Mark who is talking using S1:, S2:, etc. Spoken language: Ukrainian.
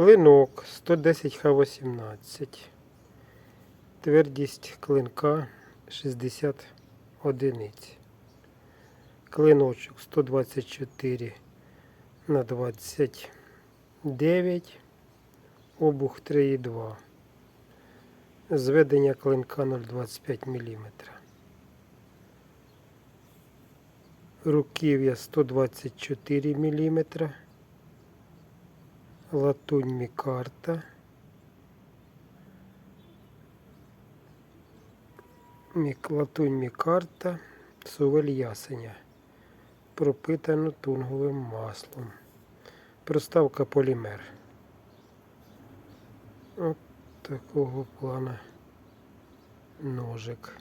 S1: Клинок 110 Х18. Твердість клинка 60 одиниць. Клиночок 124 на 29. Обух 3,2. Зведення клинка 0,25 мм. Руків'я 124 мм. Латунь мікарта. Мік, латунь мікарта. Сувель ясеня. Пропитано тунговим маслом. Проставка полімер. От такого плана ножик.